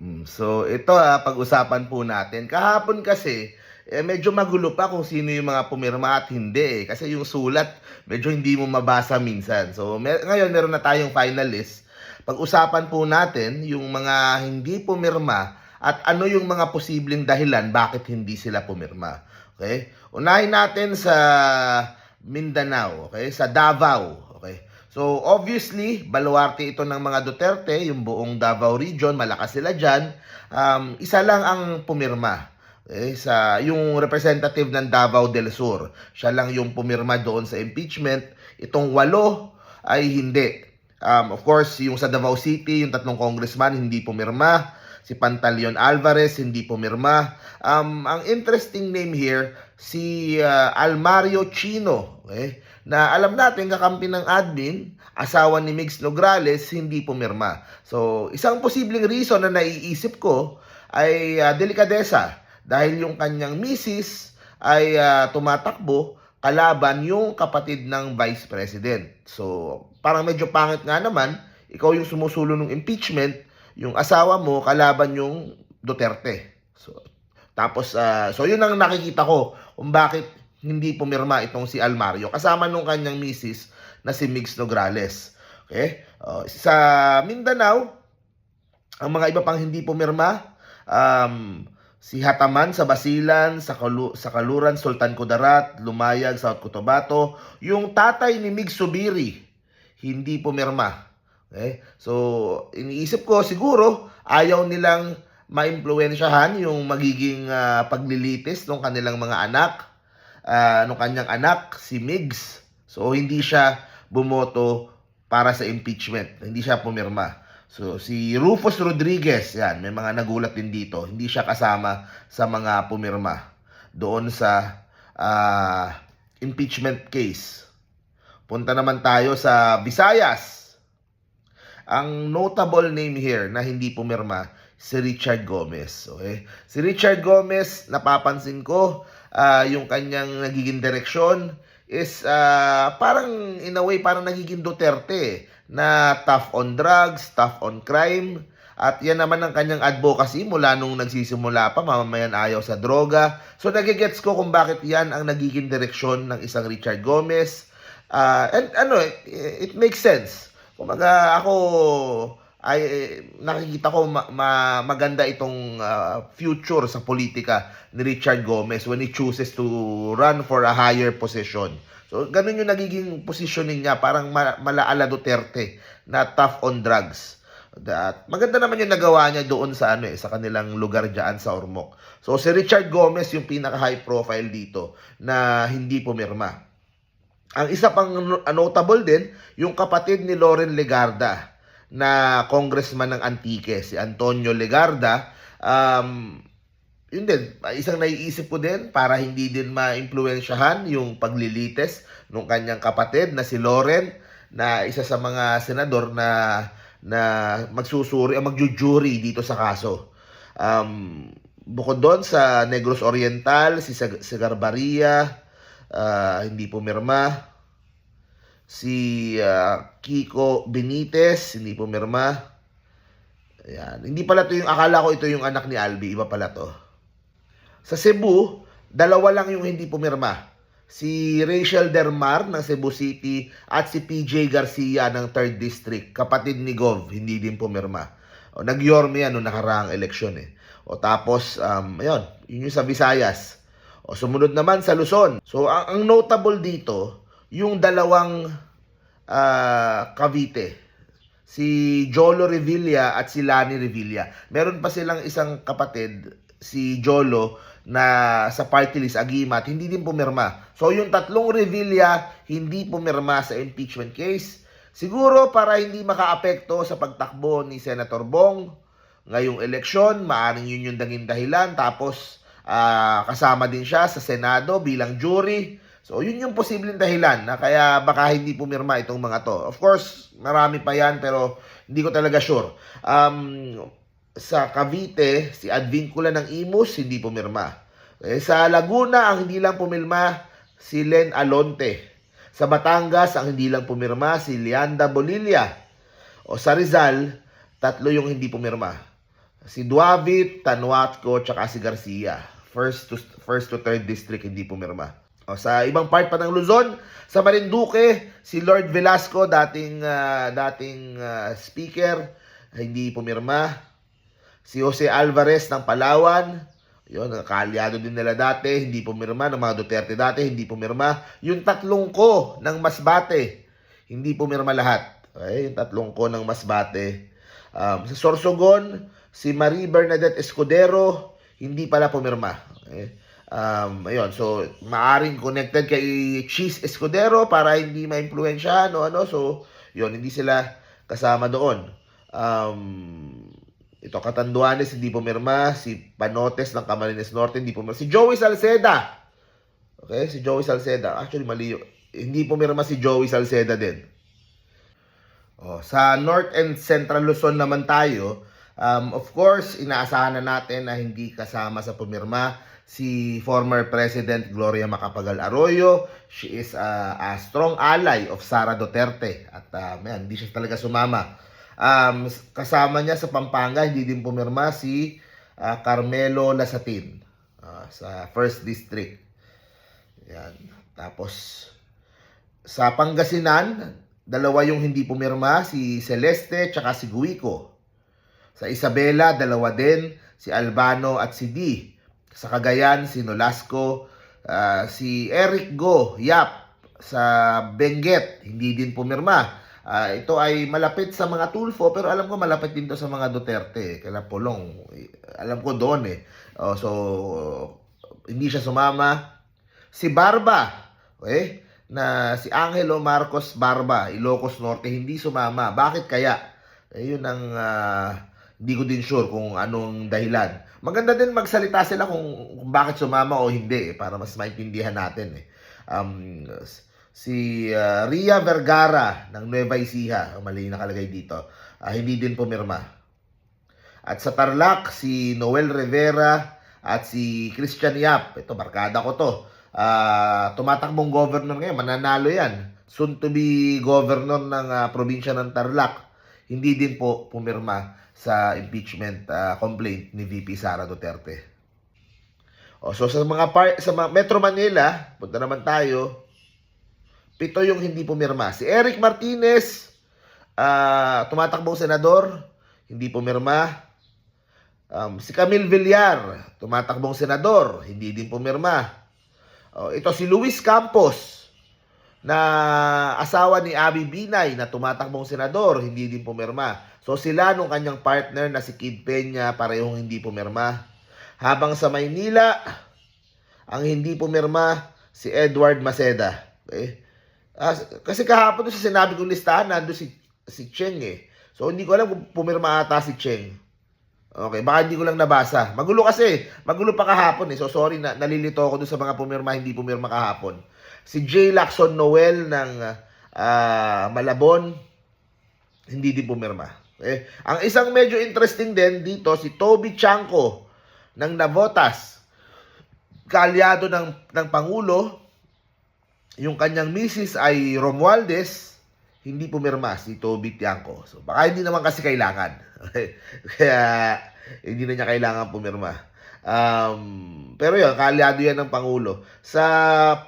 Mm, So ito ah, pag-usapan po natin. Kahapon kasi, eh, medyo magulo pa kung sino yung mga pumirma at hindi eh. Kasi yung sulat, medyo hindi mo mabasa minsan. So mer- ngayon meron na tayong finalist. Pag-usapan po natin yung mga hindi pumirma at ano yung mga posibleng dahilan bakit hindi sila pumirma. Okay? Unahin natin sa Mindanao, okay? Sa Davao, okay? So, obviously, baluarte ito ng mga Duterte, yung buong Davao region, malakas sila dyan. Um, isa lang ang pumirma. Okay, sa yung representative ng Davao del Sur. Siya lang yung pumirma doon sa impeachment. Itong walo ay hindi. Um, of course, yung sa Davao City, yung tatlong congressman hindi pumirma. Si Pantaleon Alvarez hindi pumirma. Um, ang interesting name here, si uh, Almario Chino. Okay? Na alam natin, kakampi ng admin, asawa ni Migs Nograles, hindi pumirma. So, isang posibleng reason na naiisip ko ay uh, delikadesa dahil yung kanyang misis ay ah, tumatakbo kalaban yung kapatid ng vice president. So, parang medyo pangit nga naman, ikaw yung sumusulo ng impeachment, yung asawa mo kalaban yung Duterte. So, tapos, ah, so yun ang nakikita ko kung bakit hindi pumirma itong si Almario kasama nung kanyang misis na si Migs Nograles. Okay? Oh, sa Mindanao, ang mga iba pang hindi pumirma, um, si Hataman sa Basilan, sa, Kalu- sa Kaluran, Sultan Kudarat, Lumayag, South Cotabato, yung tatay ni Mig Subiri, hindi pumirma. Okay? So, iniisip ko siguro, ayaw nilang maimpluwensyahan yung magiging ah, paglilitis ng kanilang mga anak, uh, ng kanyang anak, si Migs. So, hindi siya bumoto para sa impeachment. Hindi siya pumirma. So, si Rufus Rodriguez, yan, may mga nagulat din dito. Hindi siya kasama sa mga pumirma doon sa ah, impeachment case. Punta naman tayo sa Visayas. Ang notable name here na hindi pumirma, si Richard Gomez. Okay? Si Richard Gomez, napapansin ko, ah, yung kanyang nagiging direksyon is ah, parang in a way parang nagiging Duterte na tough on drugs, tough on crime. At yan naman ang kanyang advocacy mula nung nagsisimula pa, mamamayan ayaw sa droga. So nagigets ko kung bakit yan ang nagiging direksyon ng isang Richard Gomez. Ah, and ano, it, it makes sense. Kumaga ako ay eh, nakikita ko ma- ma- maganda itong ah, future sa politika ni Richard Gomez when he chooses to run for a higher position. So ganun yung nagiging positioning niya, parang ma- malaala Duterte na tough on drugs. At maganda naman yung nagawa niya doon sa ano eh, sa kanilang lugar diyan sa Ormoc. So si Richard Gomez yung pinaka high profile dito na hindi pumirma. Ang isa pang no- notable din, yung kapatid ni Loren Legarda na congressman ng Antique, si Antonio Legarda. Um, yun din, isang naiisip ko din para hindi din ma-impluensyahan yung paglilites ng kanyang kapatid na si Loren na isa sa mga senador na na magsusuri o magjujury dito sa kaso. Um, bukod doon sa Negros Oriental, si Sag- Sagarbaria, ah, hindi pumirma. Si ah, Kiko Benitez, hindi pumirma. Ayan. Hindi pala to yung, akala ko ito yung anak ni Albi, iba pala to. Sa Cebu, dalawa lang yung hindi pumirma. Si Rachel Dermar ng Cebu City at si PJ Garcia ng 3rd District, kapatid ni Gov, hindi din pumirma. O, Nag-yorme yan noong nakaraang eleksyon eh. O tapos, um, ayun, yun yung sa Visayas. O sumunod naman sa Luzon. So, ang, ang notable dito, yung dalawang ah, Cavite. Si Jolo Revilla at si Lani Revilla. Meron pa silang isang kapatid, si Jolo, na sa party list, Agimat, hindi din pumirma. So, yung tatlong Revilla, hindi pumirma sa impeachment case. Siguro para hindi makaapekto sa pagtakbo ni Senator Bong ngayong eleksyon, maaring yun yung dangin dahilan. Tapos, ah, kasama din siya sa Senado bilang jury. So, yun yung posibleng dahilan na kaya baka hindi pumirma itong mga to. Of course, marami pa yan pero hindi ko talaga sure. Um, sa Cavite, si Advincula ng Imus, hindi pumirma. Eh, sa Laguna, ang hindi lang pumirma, si Len Alonte. Sa Batangas, ang hindi lang pumirma, si Leanda Bolilla. O sa Rizal, tatlo yung hindi pumirma. Si Duavit, Tanuatco, tsaka si Garcia. First to, first to third district, hindi pumirma. O, sa ibang part pa ng Luzon, sa Marinduque, si Lord Velasco, dating, ah, dating ah, speaker, hindi pumirma. Si Jose Alvarez ng Palawan, yun, kaalyado din nila dati, hindi pumirma. Ng mga Duterte dati, hindi pumirma. Yung tatlong ko ng Masbate, hindi pumirma lahat. Okay, yung tatlong ko ng Masbate. Um, sa Sorsogon, si Marie Bernadette Escudero, hindi pala pumirma. Okay? Um, ayun, so maaring connected kay Cheese Escudero para hindi ma-impluensyahan o ano. So, yun, hindi sila kasama doon. Um, ito, Katanduanes, hindi pumirma. Si Panotes ng Camarines Norte, hindi pumirma. Si Joey Salceda. Okay, si Joey Salceda. Actually, mali yun. Hindi pumirma si Joey Salceda din. Oh, sa North and Central Luzon naman tayo, um, of course, inaasahan na natin na hindi kasama sa pumirma si former President Gloria Macapagal Arroyo. She is a, a strong ally of Sara Duterte at uh, man, hindi siya talaga sumama. Um, kasama niya sa Pampanga, hindi din pumirma si uh, Carmelo Lasatin uh, sa 1st District. Yan. Tapos, sa Pangasinan, dalawa yung hindi pumirma, si Celeste tsaka si Guico. Sa Isabela, dalawa din, si Albano at si D. Sa Cagayan, si Nolasco, ah, si Eric Go, Yap. Sa Benguet, hindi din pumirma. Ah, ito ay malapit sa mga Tulfo, pero alam ko malapit din to sa mga Duterte. Kaya Pulong, alam ko doon eh. Oh, so, hindi siya sumama. Si Barba, okay? na si Angelo Marcos Barba, Ilocos Norte, hindi sumama. Bakit kaya? Eh, yun ang ah, hindi ko din sure kung anong dahilan. Maganda din magsalita sila kung, kung bakit sumama o hindi eh, para mas maintindihan natin eh. Um, si ah, Ria Vergara ng Nueva Ecija, mali nakalagay dito, ah, hindi din pumirma. At sa Tarlac, si Noel Rivera at si Christian Yap. Ito, barkada ko to. Ah, tumatakbong governor ngayon, mananalo yan. Soon to be governor ng ah, probinsya ng Tarlac. Hindi din po pumirma sa impeachment ah, complaint ni VP Sara Duterte. O, so sa mga par- sa mga Metro Manila, punta naman tayo. Pito yung hindi pumirma. Si Eric Martinez, ah, tumatakbong senador, hindi pumirma. Um, si Camille Villar, tumatakbong senador, hindi din pumirma. Oh, ito si Luis Campos na asawa ni Abby Binay na tumatakbong senador, hindi din pumirma. So sila nung kanyang partner na si Kid Peña parehong hindi pumirma. Habang sa Maynila, ang hindi pumirma si Edward Maceda. Okay? Ah, kasi kahapon sa sinabi kong listahan, nandun si, si Cheng eh. So hindi ko alam kung pumirma ata si Cheng. Okay, baka hindi ko lang nabasa. Magulo kasi. Magulo pa kahapon eh. So sorry na nalilito ako dun sa mga pumirma, hindi pumirma kahapon. Si J. Lacson Noel ng ah, Malabon, hindi din pumirma. Okay? Ang isang medyo interesting din dito, si Toby Chanko ng Navotas. Kaalyado ng, ng Pangulo, yung kanyang misis ay Romualdez, hindi pumirma si Toby Tiangco. So baka hindi naman kasi kailangan. Kaya hindi na niya kailangan pumirma. Um, pero yun, kaalyado yan ng Pangulo. Sa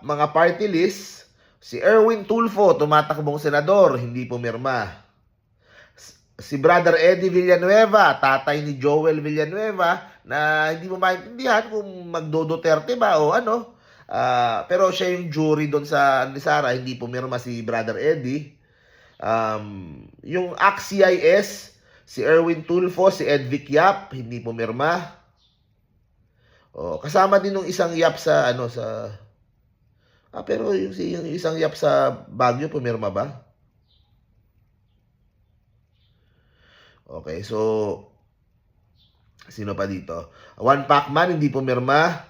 mga party list, si Erwin Tulfo, tumatakbong senador, hindi pumirma. Si Brother Eddie Villanueva, tatay ni Joel Villanueva, na hindi mo maintindihan kung magdo-Duterte ba o ano. Ah, pero siya yung jury doon sa Sara, hindi pumirma si Brother Eddie. Um, yung ACT-CIS, si Erwin Tulfo, si Edvic Yap, hindi pumirma. Oh, kasama din nung isang Yap sa ano sa Ah, pero yung, yung isang Yap sa Baguio pumirma ba? Okay, so sino pa dito? One Pacman hindi pumirma.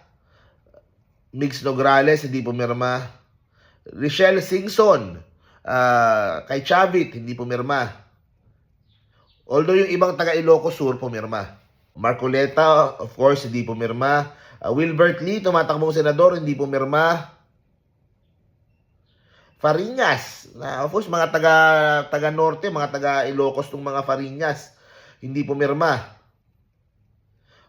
Mix Nograles hindi pumirma. Richelle Singson ah, kay Chavit hindi pumirma. Although yung ibang taga Ilocos Sur pumirma. Marcoleta, of course, hindi pumirma. Uh, Wilbert Lee, tumatakbong senador, hindi pumirma. Fariñas, na of course, mga taga, taga Norte, mga taga Ilocos tong mga Fariñas, hindi pumirma.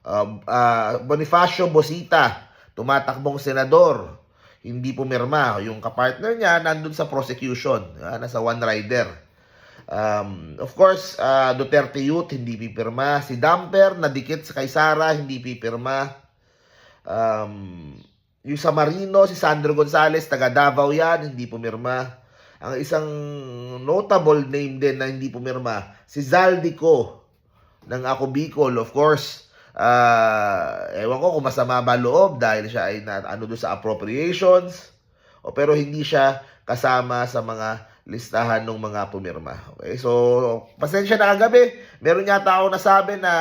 Uh, uh, Bonifacio Bosita, tumatakbong senador, hindi pumirma. Yung kapartner niya nandun sa prosecution, ah, nasa one rider. Um, of course, uh, Duterte Youth, hindi pipirma. Si Damper, nadikit sa kay hindi pipirma. Um, yung sa Marino, si Sandro Gonzales, taga Davao yan, hindi pumirma. Ang isang notable name din na hindi pumirma, si Zaldico ng Ako Bicol, of course. Ah, ewan ko kung masama ba loob dahil siya ay na, ano doon sa appropriations. O pero hindi siya kasama sa mga listahan ng mga pumirma. Okay, so pasensya na kagabi. Meron yata ako nasabi na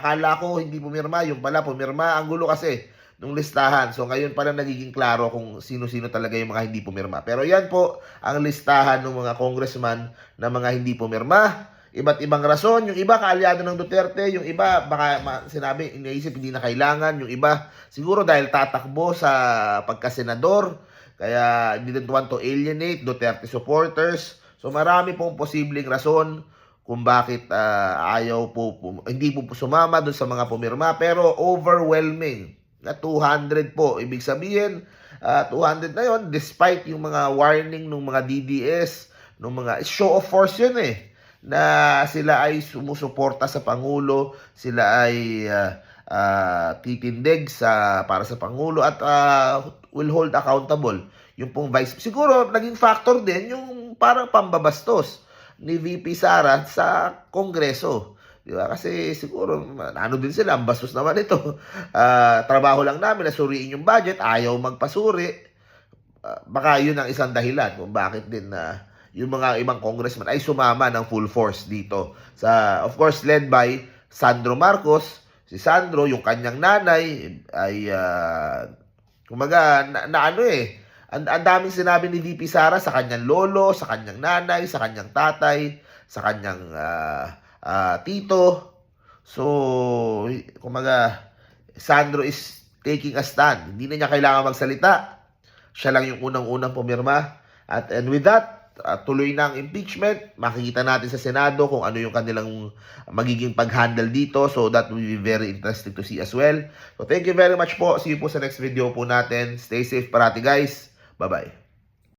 akala ko hindi pumirma, yung pala pumirma. Ang gulo kasi nung listahan. So ngayon pala nagiging klaro kung sino-sino talaga yung mga hindi pumirma. Pero yan po ang listahan ng mga congressman na mga hindi pumirma. Iba't ibang rason. Yung iba kaalyado ng Duterte, yung iba baka sinabi, iniisip hindi na kailangan. Yung iba siguro dahil tatakbo sa pagkasenador. Kaya didn't want to alienate Duterte supporters. So marami pong posibleng rason kung bakit ah, ayaw po, po- hindi po sumama doon sa mga pumirma. Pero overwhelming na 200 po. Ibig sabihin, ah, 200 na yon despite yung mga warning ng mga DDS, ng mga show of force yun eh na sila ay sumusuporta sa pangulo, sila ay ah, ah, titindig sa para sa pangulo at ah, will hold accountable yung pong vice siguro naging factor din yung parang pambabastos ni VP Sara sa Kongreso. Di ba? Kasi siguro, ano din sila, ang bastos naman ito. Ah, trabaho lang namin, nasuriin yung budget, ayaw magpasuri. Ah, baka yun ang isang dahilan kung bakit din na yung mga ibang congressman ay sumama ng full force dito. Sa, of course, led by Sandro Marcos. Si Sandro, yung kanyang nanay, ay, uh, kumaga, na, na ano eh, ang, ang daming sinabi ni VP Sara sa kanyang lolo, sa kanyang nanay, sa kanyang tatay, sa kanyang ah, ah, tito. So, kumaga, Sandro is taking a stand. Hindi na niya kailangan magsalita. Siya lang yung unang-unang pumirma. At and with that, uh, tuloy na ang impeachment. Makikita natin sa Senado kung ano yung kanilang magiging pag-handle dito. So that will be very interesting to see as well. So thank you very much po. See you po sa next video po natin. Stay safe parati guys. Bye-bye.